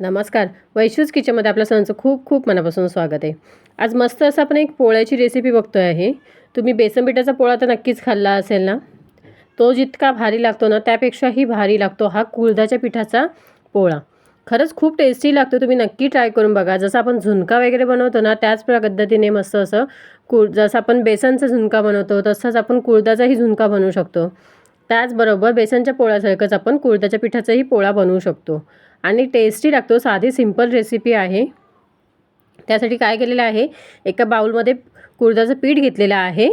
नमस्कार. वैशूज किचनमध्ये आपल्या सणांचं खूप खूप मनापासून स्वागत आहे. आज मस्त असं आपण एक पोळ्याची रेसिपी बघतो आहे. तुम्ही बेसन पिठाचा पोळा तर नक्कीच खाल्ला असेल ना? तो जितका भारी लागतो ना त्यापेक्षाही भारी लागतो हा कुळदाच्या पिठाचा पोळा. खरंच खूप टेस्टी लागतो तुम्ही नक्की ट्राय करून बघा. जसं आपण झुणका वगैरे बनवतो ना त्याच पद्धतीने मस्त असं कुळ जसं आपण बेसनचा झुणका बनवतो तसंच आपण कुळदाचाही झुणका बनवू शकतो. त्याचबरोबर बेसनच्या पोळ्यासारखंच आपण कुळदाच्या पिठाचाही पोळा बनवू शकतो. आणि टेस्टी लागतो साधी सिंपल रेसिपी आहे. त्यासाठी काय केलेलं आहे? एका बाऊलमध्ये कुळदाचं पीठ घेतलेलं आहे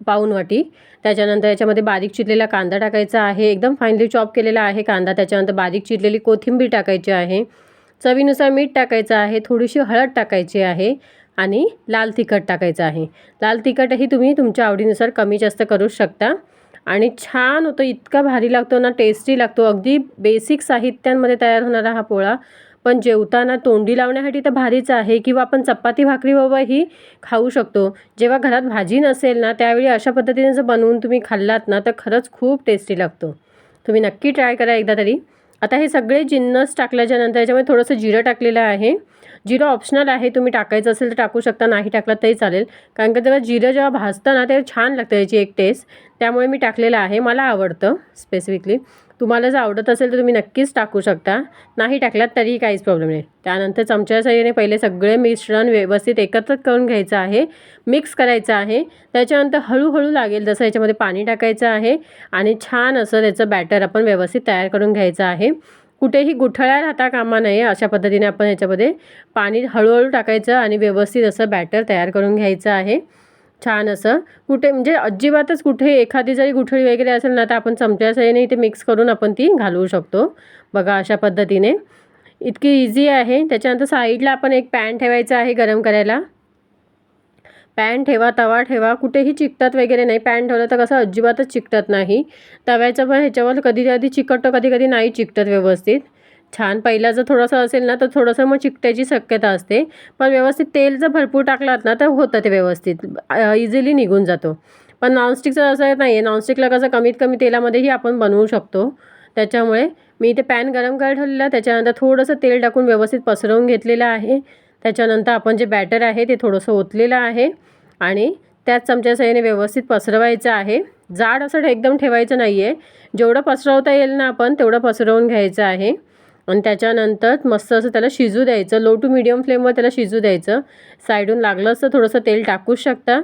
पाऊन वाटी त्याच्यानंतर याच्यामध्ये बारीक चिरलेला कांदा टाकायचा आहे. एकदम फाईनली चॉप केलेला आहे कांदा. त्याच्यानंतर बारीक चिरलेली कोथिंबीर टाकायची आहे. चवीनुसार मीठ टाकायचं आहे. थोडीशी हळद टाकायची आहे. आणि लाल तिखट टाकायचं आहे. लाल तिखटही तुम्ही तुमच्या आवडीनुसार कमी जास्त करू शकता. आणि छान होतं इतका भारी लागतो ना टेस्टी लागतो. अगदी बेसिक साहित्यांमध्ये तयार होणारा हा पोळा. पण जेवताना तोंडी लावण्यासाठी तर भारीच आहे किंवा आपण चपाती भाकरी वही खाऊ शकतो. जेव्हा घरात भाजी नसेल ना त्यावेळी अशा पद्धतीने जर बनवून तुम्ही खाल्लात ना तर खरंच खूप टेस्टी लागतो. तुम्ही नक्की ट्राय करा एकदा तरी. आता हे सगळे जिन्नस टाकल्याच्यानंतर याच्यामध्ये थोडंसं जिरं टाकलेलं आहे. जिरं ऑप्शनल आहे तुम्ही टाकायचं असेल तर टाकू शकता नाही टाकलं तरी चालेल. कारण का तेव्हा जिरं जेव्हा भाजतं ना ते छान लागतं याची एक टेस्ट त्यामुळे मी टाकलेलं आहे मला आवडतं स्पेसिफिकली तुम्हाला जर आवडत असेल तर तुम्ही नक्कीच टाकू शकता. नाही टाकलात तरीही काहीच प्रॉब्लेम नाही. त्यानंतर चमच्या साह्याने पहिले सगळे मिश्रण व्यवस्थित एकत्र करून घ्यायचं आहे. मिक्स करायचं आहे. त्याच्यानंतर हळूहळू लागेल जसं याच्यामध्ये पाणी टाकायचं आहे. आणि छान असं त्याचं बॅटर आपण व्यवस्थित तयार करून घ्यायचं आहे. कुठेही गुठळ्या राहता कामा नये. अशा पद्धतीने आपण याच्यामध्ये पाणी हळूहळू टाकायचं आणि व्यवस्थित असं बॅटर तयार करून घ्यायचं आहे. छान असं. कुठे म्हणजे अजिबातच कुठे एखादी जरी गुठळी वगैरे असेल ना तर आपण चमच्या साह्याने इथे मिक्स करून आपण ती घालवू शकतो. बघा अशा पद्धतीने. इतकी इझी आहे. त्याच्यानंतर साईडला आपण एक पॅन ठेवायचं आहे गरम करायला. पॅन ठेवा तवा ठेवा कुठेही चिकटत वगैरे नाही. पॅन ठेवलं तर कसं अजिबातच चिकटत नाही. तव्याचं पण ह्याच्यावर कधी कधी चिकटतं कधी कधी नाही चिकटत व्यवस्थित. छान पहिला जर थोडंसं असेल ना तर थोडंसं मग चिकटायची शक्यता असते. पण व्यवस्थित तेल जर भरपूर टाकलात ना तर होतं ते व्यवस्थित. इझिली निघून जातो. पण नॉनस्टिकचं असं नाही आहे नॉनस्टिकला कसं कमीत कमी तेलामध्येही आपण बनवू शकतो. त्याच्यामुळे मी इथे पॅन गरम करायला ठेवलेला त्याच्यानंतर थोडंसं तेल टाकून व्यवस्थित पसरवून घेतलेलं आहे. त्याच्यानंतर आपण जे बॅटर आहे ते थोडंसं ओतलेलं आहे आणि त्याच चमच्या साह्याने व्यवस्थित पसरवायचं आहे. जाड असं एकदम ठेवायचं नाही आहे जेवढं पसरवता येईल ना आपण तेवढं पसरवून घ्यायचं आहे. आणि त्याच्यानंतर मस्त असं त्याला शिजू द्यायचं. लो टू मिडियम फ्लेमवर त्याला शिजू द्यायचं. साईडून लागलं असतं थोडंसं तेल टाकूच शकता.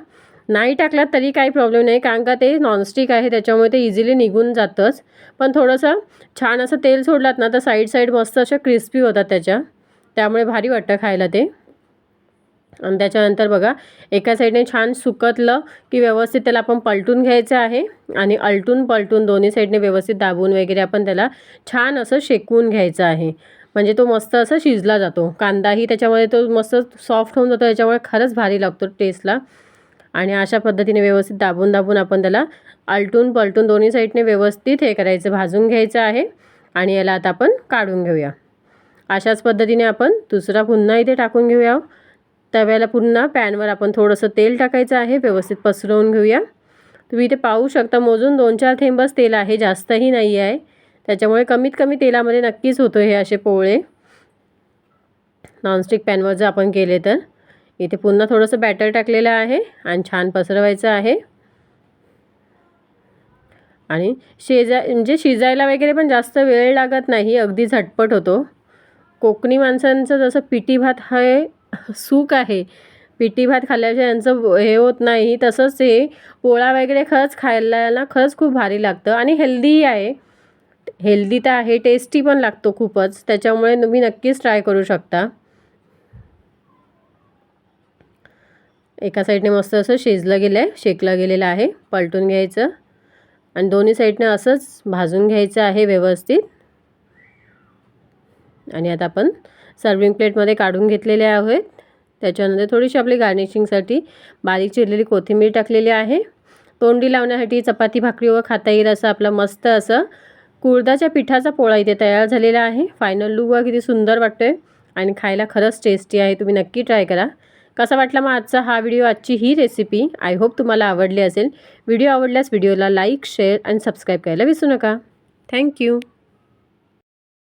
नाही टाकलात तरी काही प्रॉब्लेम नाही. कारण का ते नॉनस्टिक आहे त्याच्यामुळे ते इझिली निघून जातंच. पण थोडंसं छान असं तेल सोडलात ना तर साईड साईड मस्त अशा क्रिस्पी होतात त्याच्या. त्यामुळे भारी वाटतं खायला ते. आणि त्याच्यानंतर बघा एका साईडने छान सुकतलं की व्यवस्थित त्याला आपण पलटून घ्यायचं आहे आणि अलटून पलटून दोन्ही साईडने व्यवस्थित दाबून वगैरे आपण त्याला छान असं शेकवून घ्यायचं आहे. म्हणजे तो मस्त असं शिजला जातो. कांदाही त्याच्यामध्ये तो मस्त सॉफ्ट होऊन जातो त्याच्यामुळे खरंच भारी लागतो टेस्टला आणि अशा पद्धतीने व्यवस्थित दाबून दाबून आपण त्याला अलटून पलटून दोन्ही साईडने व्यवस्थित हे करायचं भाजून घ्यायचं आहे. आणि याला आता आपण काढून घेऊया. अशाच पद्धतीने आपण दुसरा पुन्हा इथे टाकून घेऊया. तव्याला पुन्हा पॅनवर आपण थोडंसं तेल टाकायचं आहे व्यवस्थित पसरवून घेऊया. तुम्ही इथे पाहू शकता मोजून दोन चार थेंबच तेल आहे जास्तही नाही आहे. त्याच्यामुळे कमीत कमी तेलामध्ये नक्कीच होतो हे असे पोळे. नॉनस्टिक पॅनवर जर आपण केले तर. इथे पुन्हा थोडंसं बॅटर टाकलेलं आहे आणि छान पसरवायचं आहे. आणि शेजा म्हणजे शिजायला वगैरे पण जास्त वेळ लागत नाही अगदी झटपट होतो. कोकणी माणसांचं जसं पिटी भात हे सुख आहे. पिटी भात खाल्ल्याशिवाय यांचं हे होत नाही. तसंच हे पोळा वगैरे खरंच खायला खरंच खूप भारी लागतं आणि हेल्दीही आहे. हेल्दी तर आहे टेस्टी पण लागतो खूपच. त्याच्यामुळे तुम्ही नक्कीच ट्राय करू शकता. एका साईडने मस्त असं शिजलं गेलं आहे शेकलं गेलेलं आहे पलटून घ्यायचं. आणि दोन्ही साईडने असंच भाजून घ्यायचं आहे व्यवस्थित. आणि आता आपण सर्विंग प्लेटमध्ये काढून घेतलेले आहेत. त्याच्यानंतर थोडीशी आपली गार्निशिंगसाठी बारीक चिरलेली कोथिंबीर टाकलेली आहे. तोंडी लावण्यासाठी चपाती भाकरीवर खाता येईल असं आपलं मस्त असं कुळदाच्या पिठाचा पोळा इथे तयार झालेला आहे. फायनल लुक किती सुंदर वाटतो आहे आणि खायला खरंच टेस्टी आहे. तुम्ही नक्की ट्राय करा. कसा वाटला मग आजचा हा व्हिडिओ आजची ही रेसिपी आय होप तुम्हाला आवडली असेल. व्हिडिओ आवडल्यास व्हिडिओला लाईक शेअर आणि सबस्क्राईब करायला विसरू नका. थँक्यू